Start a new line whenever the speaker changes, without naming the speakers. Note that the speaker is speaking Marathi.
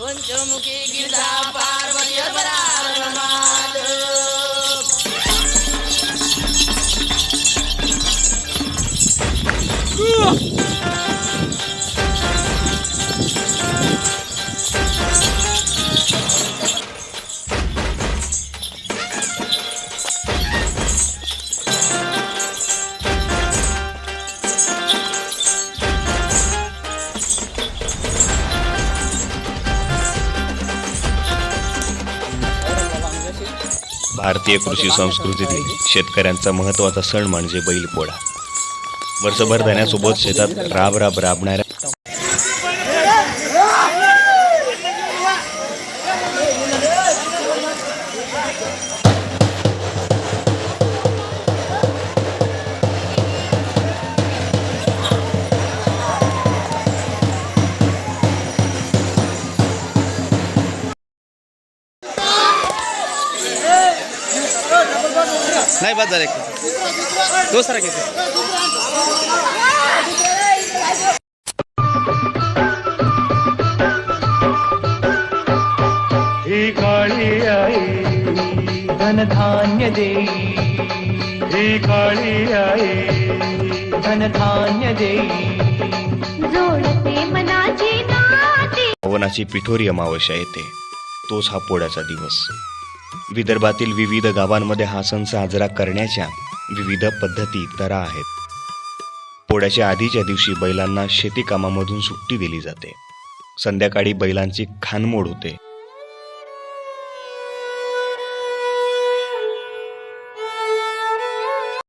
पंचमुखी गिरजा पार्वती परार महादेव
भारतीय कृषी संस्कृतीतील शेतकऱ्यांचा महत्त्वाचा सण म्हणजे बैलपोळा. वर्षभर धान्यासोबत शेतात राब राब राबणाऱ्या
नाही बाद झाले दुसरा किती
ही काळी आई
धनधान्य देई
ही काळी आई
धनधान्य देई
जोडते मनाची नाती.
पवनाची पिठोरी अमावस्या येते. तोच हा पोळ्याचा दिवस. विदर्भातील विविध गावांमध्ये हा सण साजरा करण्याच्या विविध पद्धती तरा आहेत. पोळ्याच्या आधीच्या दिवशी बैलांना शेतीकामामधून सुट्टी दिली जाते. संध्याकाळी बैलांची खानमोड होते.